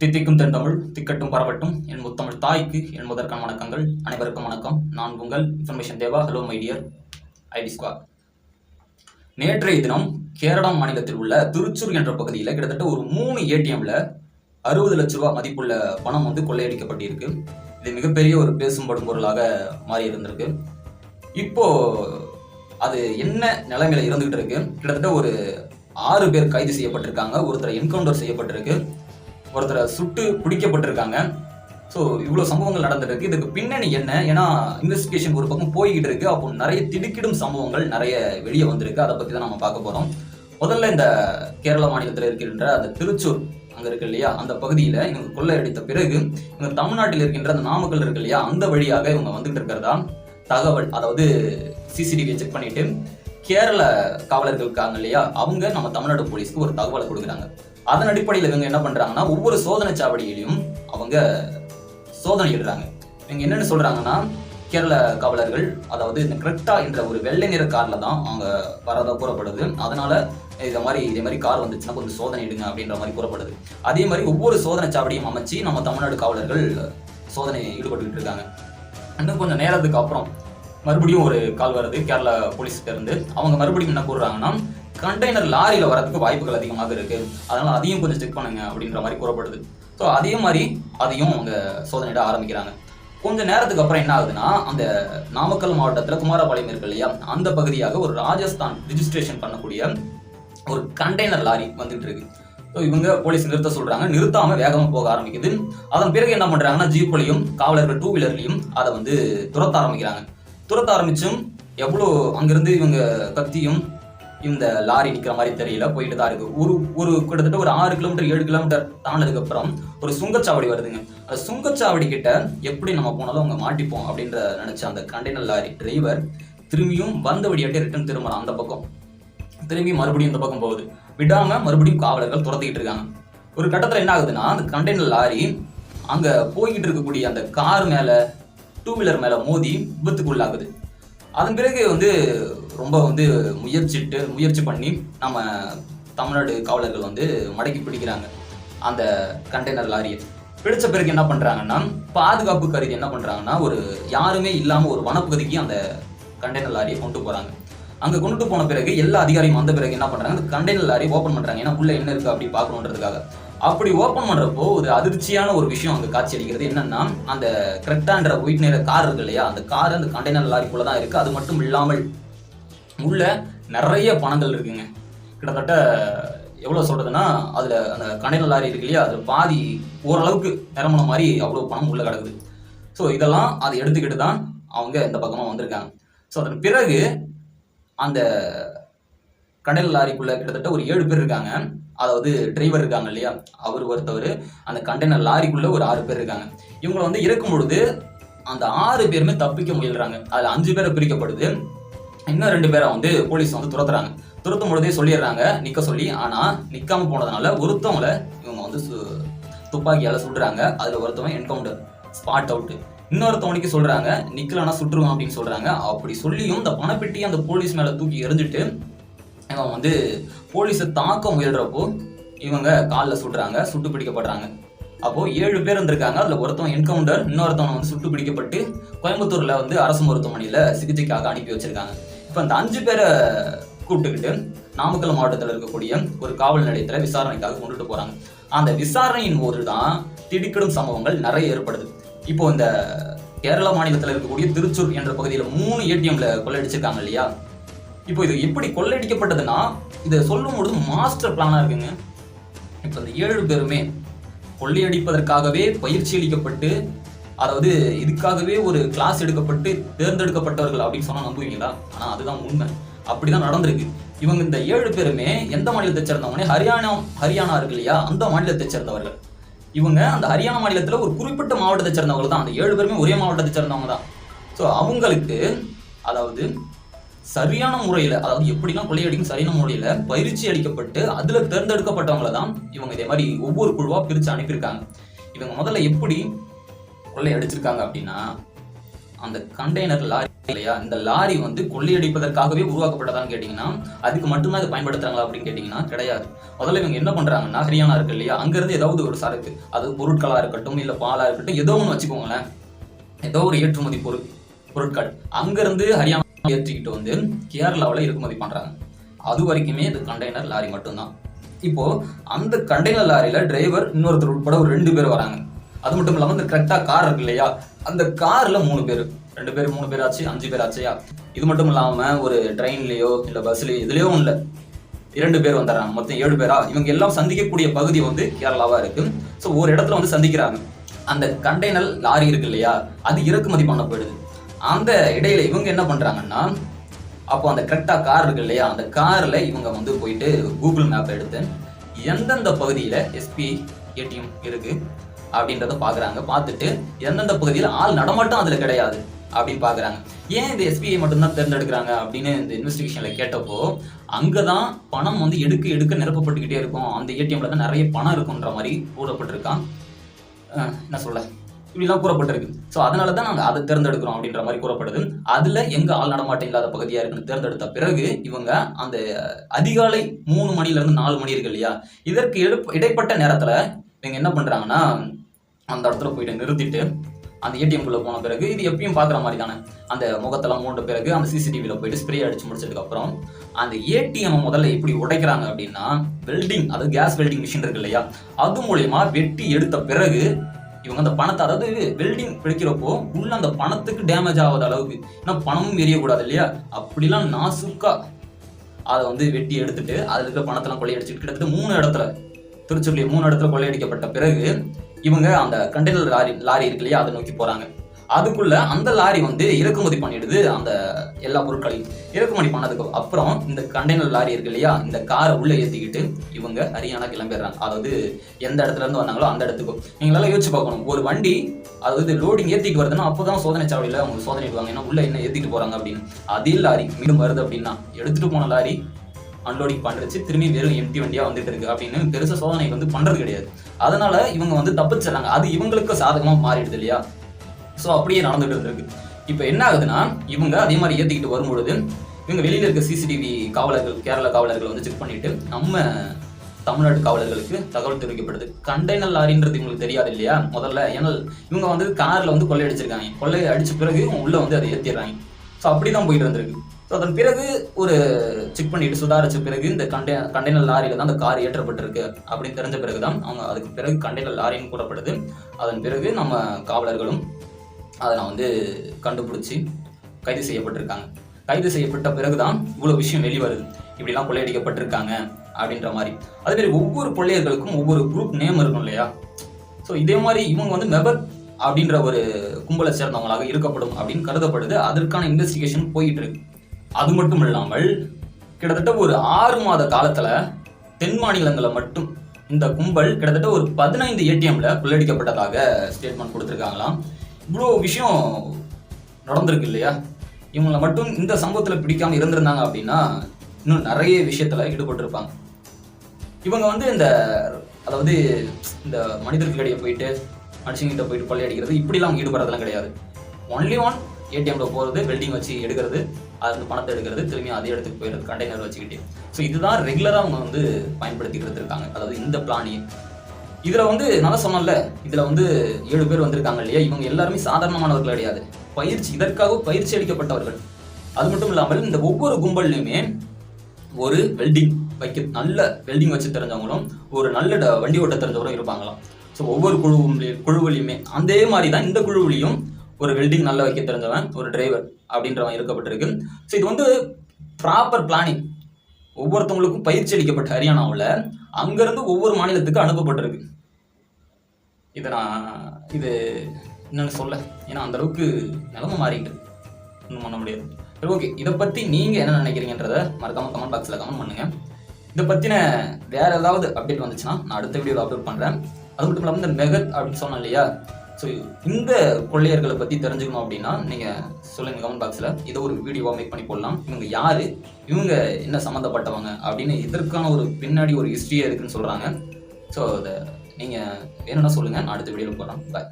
தித்திக்கும் தென்தமிழ் திக்கட்டும் பரவட்டும். என் முத்தமிழ் தாய்க்கு என் முதற்கான வணக்கங்கள். அனைவருக்கும் வணக்கம். நான் உங்கள் information Deva. Hello my dear IT squad நேற்றைய தினம் கேரளா மாநிலத்தில் உள்ள திருச்சூர் என்ற பகுதியில் கிட்டத்தட்ட ஒரு மூணு ஏடிஎம்ல அறுபது லட்ச ரூபாய் மதிப்புள்ள பணம் வந்து கொள்ளையடிக்கப்பட்டிருக்கு. இது மிகப்பெரிய ஒரு பேசும்படும் பொருளாக மாறி இருந்திருக்கு இப்போ அது என்ன நிலைமையில இருந்துகிட்டு இருக்கு? கிட்டத்தட்ட ஒரு ஆறு பேர் கைது செய்யப்பட்டிருக்காங்க. ஒருத்தர் என்கவுண்டர் செய்யப்பட்டிருக்கு. ஒருத்தரை சுட்டு பிடிக்கப்பட்டிருக்காங்க. ஸோ இவ்வளோ சம்பவங்கள் நடந்திருக்கு. இதுக்கு பின்னணி என்ன? ஏன்னா இன்வெஸ்டிகேஷன் ஒரு பக்கம் போய்கிட்டு இருக்கு. அப்போ நிறைய திடுக்கிடும் சம்பவங்கள் நிறைய வெளியே வந்திருக்கு. அதை பற்றி தான் நம்ம பார்க்க போகிறோம் முதல்ல இந்த கேரள மாநிலத்தில் இருக்கின்ற அந்த திருச்சூர் அங்கே இருக்கு இல்லையா? அந்த பகுதியில் இவங்க கொள்ளையடித்த பிறகு இவங்க தமிழ்நாட்டில் இருக்கின்ற அந்த நாமக்கல் இருக்கு இல்லையா? அந்த வழியாக இவங்க வந்துகிட்டு இருக்கிறதா? தகவல் அதாவது சிசிடிவியை செக் பண்ணிட்டு கேரள காவலர்கள் இருக்காங்க இல்லையா? அவங்க நம்ம தமிழ்நாடு போலீஸ்க்கு ஒரு தகவலை கொடுக்குறாங்க. அதன் அடிப்படையில் இவங்க என்ன பண்றாங்கன்னா ஒவ்வொரு சோதனை சாவடியிலையும் அவங்க சோதனை இடுறாங்க இவங்க என்னென்னு சொல்றாங்கன்னா கேரள காவலர்கள் அதாவது இந்த கிரெட்டா என்ற ஒரு வெள்ளை நிற கார்ல தான் அவங்க வரதா கூறப்படுது. அதனால இதை மாதிரி இதே மாதிரி கார் வந்துச்சுன்னா கொஞ்சம் சோதனை இடுங்க அப்படின்ற மாதிரி கூறப்படுது. அதே மாதிரி ஒவ்வொரு சோதனை சாவடியும் அமைச்சு நம்ம தமிழ்நாடு காவலர்கள் சோதனை ஈடுபட்டுக்கிட்டு இருக்காங்க. இன்னும் கொஞ்சம் நேரத்துக்கு அப்புறம் மறுபடியும் ஒரு கால் வருது. கேரளா போலீஸ்கிட்ட இருந்து அவங்க மறுபடியும் என்ன கூறுறாங்கன்னா கண்டெய்னர் லாரியில் வரதுக்கு வாய்ப்புகள் அதிகமாக இருக்கு. அதனால அதையும் கொஞ்சம் செக் பண்ணுங்க அப்படின்ற மாதிரி கூறப்படுது. ஸோ அதே மாதிரி அதையும் அவங்க சோதனையிட ஆரம்பிக்கிறாங்க. கொஞ்ச நேரத்துக்கு அப்புறம் என்ன ஆகுதுன்னா அந்த நாமக்கல் மாவட்டத்தில் குமாரபாளையம் இருக்கு இல்லையா? அந்த பகுதியாக ஒரு ராஜஸ்தான் ரிஜிஸ்ட்ரேஷன் பண்ணக்கூடிய ஒரு கண்டெய்னர் லாரி வந்துட்டு இருக்கு. ஸோ இவங்க போலீஸ் நிறுத்த சொல்றாங்க. நிறுத்தாம வேகமாக போக ஆரம்பிக்குது. அதன் பிறகு என்ன பண்றாங்கன்னா ஜீப்லையும் காவலர்கள் டூ வீலர்லையும் அதை வந்து துரத்த ஆரம்பிக்கிறாங்க. துரத்த ஆரம்பிச்சும் எவ்வளோ அங்கிருந்து இவங்க கத்தியும் இந்த லாரி நிற்கிற மாதிரி தெரியல போயிட்டு தான் இருக்கு. ஒரு ஒரு கிட்டத்தட்ட ஒரு ஆறு கிலோமீட்டர் ஏழு கிலோமீட்டர் தாண்டதுக்கு அப்புறம் ஒரு சுங்கச்சாவடி வருதுங்க. அந்த சுங்கச்சாவடி கிட்ட எப்படி நம்ம போனாலும் அவங்க மாட்டிப்போம் அப்படின்ற நினைச்ச அந்த கண்டெய்னர் லாரி டிரைவர் திரும்பியும் வந்த வழியாட்டி ரிட்டர்ன் திரும்பலாம் அந்த பக்கம். திரும்பி மறுபடியும் இந்த பக்கம் போகுது. விடாம மறுபடியும் காவலர்கள் துரத்திக்கிட்டு இருக்காங்க. ஒரு கட்டத்தில் என்ன ஆகுதுன்னா அந்த கண்டெய்னர் லாரி அங்க போய்கிட்டு இருக்கக்கூடிய அந்த கார் மேல டூ வீலர் மேல மோதி விபத்துக்குள்ளாகுது. அதன் பிறகு வந்து ரொம்ப வந்து முயற்சிட்டு முயற்சி பண்ணி நம்ம தமிழ்நாடு காவலர்கள் வந்து மடக்கி பிடிக்கிறாங்க அந்த கண்டெய்னர் லாரியை பிடிச்ச பிறகு என்ன பண்ணுறாங்கன்னா பாதுகாப்பு கருதி என்ன பண்ணுறாங்கன்னா ஒரு யாருமே இல்லாமல் ஒரு வனப்பகுதிக்கு அந்த கண்டெய்னர் லாரியை கொண்டு போகிறாங்க அங்கே கொண்டுட்டு போன பிறகு எல்லா அதிகாரியும் வந்த பிறகு என்ன பண்ணுறாங்க அந்த கண்டெய்னர் லாரி ஓப்பன் பண்ணுறாங்க ஏன்னா உள்ள என்ன இருக்கு அப்படி பார்க்கணுன்றதுக்காக. அப்படி ஓப்பன் பண்ணுறப்போ ஒரு அதிர்ச்சியான ஒரு விஷயம் அங்கே காட்சி அளிக்கிறது. என்னன்னா அந்த கிரெட்டான்ற ஒயிட் நிற கார் இருக்கு இல்லையா? அந்த கார் அந்த கண்டெய்னர் லாரிக்குள்ளே தான் இருக்குது அது மட்டும் இல்லாமல் உள்ள நிறைய பணங்கள் இருக்குங்க. கிட்டத்தட்ட எவ்வளோ சொல்றதுன்னா அதில் அந்த கண்டெய்னர் லாரி இருக்கு இல்லையா அது பாதி ஓரளவுக்கு நிரம்பின மாதிரி அவ்வளோ பணம் உள்ளே கிடக்குது. ஸோ இதெல்லாம் அதை எடுத்துக்கிட்டு தான் அவங்க இந்த பக்கமாக வந்திருக்காங்க. ஸோ அதன் பிறகு அந்த கடல் லாரிக்குள்ளே கிட்டத்தட்ட ஒரு ஏழு பேர் இருக்காங்க. அதாவது டிரைவர் இருக்காங்க இல்லையா அவர் ஒருத்தவர் அந்த கண்டெய்னர் லாரிக்குள்ள ஒரு ஆறு பேர் இருக்காங்க. இவங்களை வந்து இறக்கும் பொழுது அந்த ஆறு பேருமே தப்பிக்க முயல்றாங்க. அதில் அஞ்சு பேரை பிரிக்கப்படுது. இன்னும் ரெண்டு பேரை வந்து போலீஸ் வந்து துரத்துறாங்க. துரத்தும் பொழுதே சொல்லிடுறாங்க நிற்க சொல்லி. ஆனால் நிற்காம போனதுனால ஒருத்தவங்கள இவங்க வந்து சு- துப்பாக்கியால் சுடுறாங்க அதில் ஒருத்தவன் என்கவுண்டர் ஸ்பாட் அவுட் இன்னொருத்தவனுக்கு சொல்கிறாங்க நிற்கலன்னா சுட்டுருவான் அப்படின்னு சொல்கிறாங்க அப்படி சொல்லியும் இந்த பணப்பெட்டி அந்த போலீஸ் மேலே தூக்கி எறிஞ்சிட்டு இவன் வந்து போலீஸை தாக்க முயல்றப்போ இவங்க காலில் சுடுறாங்க சுட்டு பிடிக்கப்படுறாங்க. அப்போது ஏழு பேர் இருந்திருக்காங்க. அதில் ஒருத்தவன் என்கவுண்டர் இன்னொருத்தவன் வந்து சுட்டு பிடிக்கப்பட்டு கோயம்புத்தூரில் வந்து அரசு மருத்துவமனையில் சிகிச்சைக்காக அனுப்பி வச்சிருக்காங்க. இப்போ அந்த அஞ்சு பேரை கூப்பிட்டுக்கிட்டு நாமக்கல் மாவட்டத்தில் இருக்கக்கூடிய ஒரு காவல் நிலையத்தில் விசாரணைக்காக கொண்டுட்டு போகிறாங்க அந்த விசாரணையின் போது தான் திடுக்கிடும் சம்பவங்கள் நிறைய ஏற்படுது. இப்போ இந்த கேரள மாநிலத்தில் இருக்கக்கூடிய திருச்சூர் என்ற பகுதியில் மூணு ஏடிஎம்ல கொள்ளையடிச்சிருக்காங்க இல்லையா? இப்போ இது எப்படி கொள்ளையடிக்கப்பட்டதுன்னா இதை சொல்லும் பொழுது மாஸ்டர் பிளானாக இருக்குங்க. இப்போ இந்த ஏழு பேருமே கொள்ளையடிப்பதற்காகவே பயிற்சி அளிக்கப்பட்டு அதாவது இதுக்காகவே ஒரு கிளாஸ் எடுக்கப்பட்டு தேர்ந்தெடுக்கப்பட்டவர்கள் அப்படின்னு சொன்னால் நம்புவீங்களா? ஆனால் அதுதான் உண்மை. அப்படிதான் நடந்திருக்கு. இவங்க இந்த ஏழு பேருமே எந்த மாநிலத்தை சேர்ந்தவங்களே ஹரியானா ஹரியானா இருக்கு இல்லையா? அந்த மாநிலத்தை சேர்ந்தவர்கள். இவங்க அந்த ஹரியானா மாநிலத்தில் ஒரு குறிப்பிட்ட மாவட்டத்தை சேர்ந்தவங்க தான். அந்த ஏழு பேருமே ஒரே மாவட்டத்தை சேர்ந்தவங்க தான். ஸோ அவங்களுக்கு அதாவது சரியான முறையில் அதாவது எப்படிலாம் கொள்ளையடிக்கும் சரியான முறையில் பயிற்சி அளிக்கப்பட்டு அதில் தேர்ந்தெடுக்கப்பட்டவங்கள தான் இவங்க இதே மாதிரி ஒவ்வொரு குழுவாக பிரித்து அனுப்பியிருக்காங்க. இவங்க முதல்ல எப்படி கொள்ளையடிச்சிருக்காங்க அப்படின்னா அந்த கண்டெய்னர் லாரி இல்லையா? இந்த லாரி வந்து கொள்ளையடிப்பதற்காகவே உருவாக்கப்பட்டதான்னு கேட்டிங்கன்னா அதுக்கு மட்டும்தான் அதை பயன்படுத்துறாங்களா அப்படின்னு கேட்டிங்கன்னா கிடையாது. முதல்ல இவங்க என்ன பண்றாங்கன்னா ஹரியானா இருக்கு இல்லையா? அங்கிருந்து ஏதாவது ஒரு சரக்கு அது பொருட்களா இருக்கட்டும் இல்ல பாலா இருக்கட்டும் ஏதோ ஒன்று வச்சுக்கோங்களேன். ஏதோ ஒரு ஏற்றுமதி பொருள் பொருட்கள். அங்கிருந்து ஹரியானா ஏற்றிக்கிட்டு வந்து கேரளாவில் இறக்குமதி பண்றாங்க. அது வரைக்குமே இது கண்டெய்னர் லாரி மட்டும்தான். இப்போ அந்த கண்டெய்னர் லாரியில டிரைவர் இன்னொருத்தர் உட்பட ஒரு ரெண்டு பேர் வராங்க. அது மட்டும் இல்லாமல் இந்த கரெக்டாக கார் இருக்கு இல்லையா? அந்த காரில் மூணு பேர். ரெண்டு பேர் மூணு பேர் ஆச்சு அஞ்சு பேர் ஆச்சையா? இது மட்டும் இல்லாமல் ஒரு ட்ரெயின்லேயோ இல்லை பஸ்லேயோ இதுலயோ இல்லை இரண்டு பேர் வந்துடுறாங்க. மொத்தம் ஏழு பேரா? இவங்க எல்லாம் சந்திக்கக்கூடிய பகுதி வந்து கேரளாவாக இருக்குது ஸோ ஒரு இடத்துல வந்து சந்திக்கிறாங்க. அந்த கண்டெய்னர் லாரி இருக்கு இல்லையா? அது இறக்குமதி பண்ண போயிடுது. அந்த இடையில இவங்க என்ன பண்ணுறாங்கன்னா அப்போ அந்த கரெக்டாக கார் இருக்கு இல்லையா? அந்த காரில் இவங்க வந்து போயிட்டு கூகுள் மேப் எடுத்து எந்தெந்த பகுதியில் எஸ்பி ஏடிஎம் இருக்குது அப்படின்றத பார்க்குறாங்க. பார்த்துட்டு எந்தெந்த பகுதியில் ஆள் நடமாட்டம் அதில் கிடையாது அப்படின்னு பார்க்குறாங்க. ஏன் இந்த எஸ்பிஐ மட்டும்தான் தேர்ந்தெடுக்கிறாங்க அப்படின்னு இந்த இன்வெஸ்டிகேஷனில் கேட்டப்போ அங்கே தான் பணம் வந்து எடுக்க எடுக்க நிரப்பப்பட்டுக்கிட்டே இருக்கும். அந்த ஏடிஎம்ல தான் நிறைய பணம் இருக்குன்ற மாதிரி கூறப்பட்டிருக்கான் என்ன சொல்ல? இப்படிலாம் கூறப்பட்டிருக்கு. ஸோ அதனால தான் நாங்கள் அதை தேர்ந்தெடுக்கிறோம் அப்படின்ற மாதிரி கூறப்படுது. அதில் எங்கே ஆள் நடமாட்டம் இல்லாத பகுதியாக இருக்குன்னு தேர்ந்தெடுத்த பிறகு இவங்க அந்த அதிகாலை மூணு மணிலேருந்து நாலு மணி இருக்கு இல்லையா? இதற்கு இடைப்பட்ட நேரத்தில் இவங்க என்ன பண்ணுறாங்கன்னா அந்த இடத்துல போயிட்டு நிறுத்திட்டு அந்த ஏடிஎம்குள்ளே போன பிறகு இது எப்பயும் பார்க்குற மாதிரி தானே அந்த முகத்தெல்லாம் மூண்ட பிறகு அந்த சிசிடிவியில் போயிட்டு ஸ்ப்ரே அடிச்சு முடிச்சதுக்கப்புறம் அந்த ஏடிஎம் முதல்ல எப்படி உடைக்கிறாங்க அப்படின்னா வெல்டிங் அதாவது கேஸ் வெல்டிங் மிஷின் இருக்கு இல்லையா? அது மூலயமா வெட்டி எடுத்த பிறகு இவங்க அந்த பணத்தை அதாவது வெல்டிங் பிடிக்கிறப்போ உள்ள அந்த பணத்துக்கு டேமேஜ் ஆகாத அளவுக்கு ஏன்னா பணமும் எரியக்கூடாது இல்லையா? அப்படிலாம் நாசுக்கா அதை வந்து வெட்டி எடுத்துட்டு அதில் இருக்கிற பணத்தெல்லாம் கொள்ளையடிச்சுட்டு கிட்டத்தட்ட மூணு இடத்துல திருச்சுள்ளி மூணு இடத்துல கொள்ளையடிக்கப்பட்ட பிறகு இவங்க அந்த கண்டெய்னர் லாரி லாரி இருக்கு இல்லையா அதை நோக்கி போறாங்க. அதுக்குள்ள அந்த லாரி வந்து இறக்குமதி பண்ணிடுது அந்த எல்லா பொருட்களையும். இறக்குமதி பண்ணதுக்கு அப்புறம் இந்த கண்டெய்னர் லாரி இருக்கு இல்லையா இந்த காரை உள்ள ஏற்றிக்கிட்டு இவங்க ஹரியானா கிளம்பிடுறாங்க. அதாவது எந்த இடத்துல இருந்து வந்தாங்களோ அந்த இடத்துக்கு. நீங்களால யோசிச்சு பார்க்கணும். ஒரு வண்டி அதாவது லோடிங் ஏத்திட்டு வருதுன்னா அப்போதான் சோதனை சாவடியில் அவங்க சோதனை இடுவாங்க. ஏன்னா உள்ள என்ன ஏத்திட்டு போறாங்க அப்படின்னு. அதே லாரி மீண்டும் வருது அப்படின்னா எடுத்துட்டு போன லாரி அன்லோடிங் பண்ணுறச்சு திரும்பி வெறும் எம்டி வண்டியாக வந்துட்டு இருக்கு. அப்படின்னு பெருசாக சோதனை வந்து பண்ணுறது கிடையாது. அதனால இவங்க வந்து தப்பிச்சிடறாங்க அது இவங்களுக்கு சாதகமாக மாறிடுது இல்லையா? ஸோ அப்படியே நடந்துட்டு இருந்திருக்கு. இப்போ என்ன ஆகுதுன்னா இவங்க அதே மாதிரி ஏற்றிக்கிட்டு வரும்பொழுது இவங்க வெளியில் இருக்க சிசிடிவி காவலர்கள் கேரள காவலர்கள் வந்து செக் பண்ணிட்டு நம்ம தமிழ்நாட்டு காவலர்களுக்கு தகவல் தெரிவிக்கப்படுது. கண்டெய்னர் லாரின்றது இவங்களுக்கு தெரியாது இல்லையா? முதல்ல ஏன்னா இவங்க வந்து காரில் வந்து கொள்ளை அடிச்சிருக்காங்க. கொள்ளை அடிச்ச பிறகு உள்ளே உள்ள வந்து அதை ஏற்றிடுறாங்க ஸோ அப்படி தான் போயிட்டு இருந்திருக்கு. ஸோ அதன் பிறகு ஒரு செக் பண்ணிட்டு சுதாரிச்ச பிறகு இந்த கண்டெ கண்டெய்னர் லாரியில தான் அந்த கார் ஏற்றப்பட்டிருக்கு அப்படின்னு தெரிஞ்ச பிறகு தான் அவங்க அதுக்கு பிறகு கண்டெய்னர் லாரின்னு கூறப்படுது. அதன் பிறகு நம்ம காவலர்களும் அதை நான் வந்து கண்டுபிடிச்சி கைது செய்யப்பட்டிருக்காங்க. கைது செய்யப்பட்ட பிறகு தான் இவ்வளோ விஷயம் வெளிவருது இப்படிலாம் கொள்ளையடிக்கப்பட்டிருக்காங்க அப்படின்ற மாதிரி. அதேமாரி ஒவ்வொரு கொள்ளையர்களுக்கும் ஒவ்வொரு குரூப் நேம் இருக்கும் இல்லையா? ஸோ இதே மாதிரி இவங்க வந்து மெபர் அப்படின்ற ஒரு கும்பலை சேர்ந்தவங்களாக இருக்கப்படும் அப்படின்னு கருதப்படுது. அதற்கான இன்வெஸ்டிகேஷன் போயிட்டு இருக்கு. அது மட்டும் இல்லாமல் கிட்டத்தட்ட ஒரு ஆறு மாத காலத்துல தென் மாநிலங்களை மட்டும் இந்த கும்பல் கிட்டத்தட்ட ஒரு பதினைந்து ஏடிஎம்ல கொள்ளடிக்கப்பட்டதாக ஸ்டேட்மெண்ட் கொடுத்துருக்காங்களாம். இவ்வளோ விஷயம் நடந்திருக்கு இல்லையா? இவங்களை மட்டும் இந்த சம்பவத்தில் பிடிக்காம இருந்திருந்தாங்க அப்படின்னா இன்னும் நிறைய விஷயத்துல ஈடுபட்டிருப்பாங்க. இவங்க வந்து இந்த அதாவது இந்த மனிதர்களிடையே போயிட்டு மனுஷங்கிட்ட போயிட்டு கொள்ளையடிக்கிறது இப்படிலாம் அவங்க ஈடுபடுறதுலாம் கிடையாது. ஒன்லி ஒன் ஏடிஎம்ல போகிறது வெல்டிங் வச்சு எடுக்கிறது அது பணத்தை எடுக்கிறது திரும்பி அதே இடத்துக்கு போயிடுறது கண்டெய்னர் வச்சுக்கிட்டு. ஸோ இதுதான் ரெகுலராக அவங்க வந்து பயன்படுத்திக்கிட்டு இருக்காங்க அதாவது இந்த பிளானியே இதுல வந்து நல்லா சொன்னல இதுல வந்து ஏழு பேர் வந்திருக்காங்க இல்லையா? இவங்க எல்லாருமே சாதாரணமானவர்கள் கிடையாது. பயிற்சி இதற்காக பயிற்சி அளிக்கப்பட்டவர்கள். அது மட்டும் இல்லாமல் இந்த ஒவ்வொரு கும்பல்லையுமே ஒரு வெல்டிங் வைக்க நல்ல வெல்டிங் வச்சு தெரிஞ்சவங்களும் ஒரு நல்ல வண்டி ஓட்ட தெரிஞ்சவங்களும் இருப்பாங்களாம். ஸோ ஒவ்வொரு குழுவும் குழுவிலையுமே. அதே மாதிரி தான் இந்த குழுவிலையும் ஒரு வெல்டிங் நல்லா வைக்க தெரிஞ்சவன் ஒரு டிரைவர் அப்படின்றவன் இருக்கப்பட்டிருக்கு. ஸோ இது வந்து ப்ராப்பர் பிளானிங் ஒவ்வொருத்தவங்களுக்கும் பயிற்சி அளிக்கப்பட்ட ஹரியானாவில் அங்கேருந்து ஒவ்வொரு மாநிலத்துக்கு அனுப்பப்பட்டிருக்கு. இதை நான் இது என்னன்னு சொல்ல. ஏன்னா அந்த அளவுக்கு நிலைமை மாறிட்டு ஒன்றும் பண்ண முடியாது. சரி ஓகே இதை பற்றி நீங்கள் என்ன நினைக்கிறீங்கன்றத மறக்காமல் கமெண்ட் பாக்ஸில் கமெண்ட் பண்ணுங்கள் இதை பற்றின வேறு ஏதாவது அப்டேட் வந்துச்சுன்னா நான் அடுத்த வீடியோவில் அப்லோட் பண்ணுறேன் அது மட்டும் இல்லாமல் இந்த மெகத் அப்படின்னு சொன்னேன் இல்லையா? ஸோ இந்த கொள்ளையர்களை பற்றி தெரிஞ்சுக்கணும் அப்படின்னா நீங்கள் சொல்லுங்கள் கமெண்ட் பாக்ஸில் இதை ஒரு வீடியோவாக மேக் பண்ணி போடலாம். இவங்க யார்? இவங்க என்ன சம்மந்தப்பட்டவங்க அப்படின்னு இதற்கான ஒரு பின்னாடி ஒரு ஹிஸ்ட்ரியே இருக்குதுன்னு சொல்கிறாங்க ஸோ அதை நீங்கள் வேணும்னா சொல்லுங்கள் நான் அடுத்த வீடியோவில் போகிறேன் பாய்